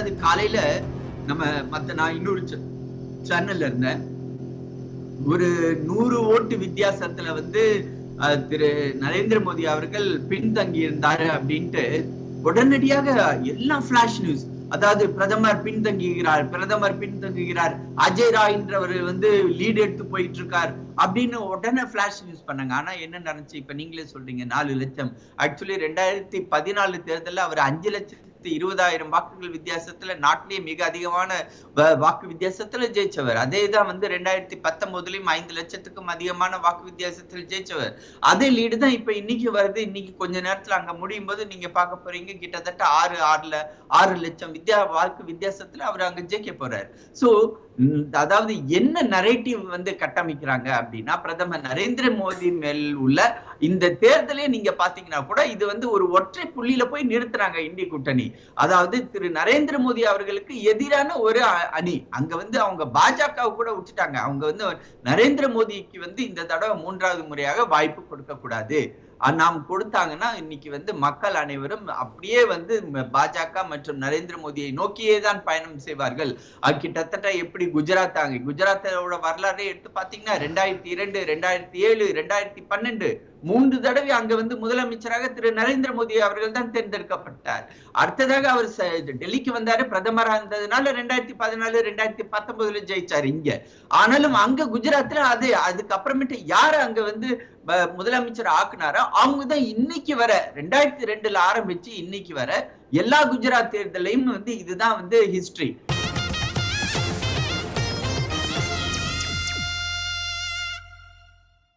அதாவது காலையில நம்ம மத்த நான் இன்னொரு சேனல்ல இருந்தேன். ஒரு நூறு ஓட்டு வித்தியாசத்துல வந்து திரு நரேந்திர மோடி அவர்கள் பின்தங்கி இருந்தாரு அப்படின்ட்டு உடனடியாக எல்லாம் பிளாஷ் நியூஸ் அதாவது பிரதமர் பின்தங்குகிறார் பிரதமர் பின்தங்குகிறார் அஜய் ராய் என்றவர் வந்து லீட் எடுத்து போயிட்டு இருக்கார் அப்படின்னு உடனே பிளாஷ் நியூஸ் பண்ணாங்க. ஆனா என்ன நடந்துச்சு? இப்ப நீங்களே சொல்றீங்க நாலு லட்சம். ஆக்சுவலி ரெண்டாயிரத்தி பதினாலு தேர்தலில் அவர் அஞ்சு லட்சம் லட்சத்து இருபதாயிரம் வாக்குகள் வித்தியாசத்துல நாட்டிலேயே மிக அதிகமான வாக்கு வித்தியாசத்துல ஜெயிச்சவர். அதே தான் வந்து ரெண்டாயிரத்தி பத்தொன்பதுலயும் ஐந்து லட்சத்துக்கும் அதிகமான வாக்கு வித்தியாசத்தில் ஜெயிச்சவர். அதே லீடு தான் இப்ப இன்னைக்கு வருது. இன்னைக்கு கொஞ்ச நேரத்துல அங்க முடியும் போது நீங்க பார்க்க போறீங்க கிட்டத்தட்ட ஆறு ஆறுல ஆறு லட்சம் வித்தியா வாக்கு வித்தியாசத்துல அவர் அங்க ஜெயிக்க போறாரு. சோ அதாவது என்ன நரேட்டிவ் வந்து கட்டமைக்கிறாங்க அப்படின்னா பிரதமர் நரேந்திர மோடி மேல் உள்ள இந்த தேர்தலே நீங்க பாத்தீங்கன்னா கூட இது வந்து ஒரு ஒற்றை புள்ளியில போய் நிறுத்துறாங்க இந்திய கூட்டணி. அதாவது திரு நரேந்திர மோடி அவர்களுக்கு எதிரான ஒரு அ- அணி. அங்க வந்து அவங்க பாஜக கூட விட்டுட்டாங்க. அவங்க வந்து நரேந்திர மோடிக்கு வந்து இந்த தடவை மூன்றாவது முறையாக வாய்ப்பு கொடுக்க கூடாது. நாம் கொடுத்தாங்கன்னா இன்னைக்கு வந்து மக்கள் அனைவரும் அப்படியே வந்து பாஜக மற்றும் நரேந்திர மோடியை நோக்கியே தான் பயணம் செய்வார்கள். அது கிட்டத்தட்ட எப்படி குஜராத் ஆங்க குஜராத்தோட வரலாறு எடுத்து பாத்தீங்கன்னா ரெண்டாயிரத்தி இரண்டு ரெண்டாயிரத்தி ஏழு ரெண்டாயிரத்தி பன்னெண்டு மூன்று தடவை அங்க வந்து முதலமைச்சராக திரு நரேந்திர மோடி அவர்கள் தான் தேர்ந்தெடுக்கப்பட்டார். அடுத்ததாக அவர் டெல்லிக்கு வந்தாரு பிரதமரா இருந்ததுனால ரெண்டாயிரத்தி பதினாலு ரெண்டாயிரத்தி பத்தொன்பதுல ஜெயிச்சாரு இங்க. ஆனாலும் அங்க குஜராத்ல அது அதுக்கப்புறமேட்டு யாரு அங்க வந்து முதலமைச்சர் ஆக்குனாரோ அவங்க தான் இன்னைக்கு வர ரெண்டாயிரத்தி ரெண்டுல ஆரம்பிச்சு இன்னைக்கு வர எல்லா குஜராத் தேர்தலையும் வந்து இதுதான் வந்து ஹிஸ்டரி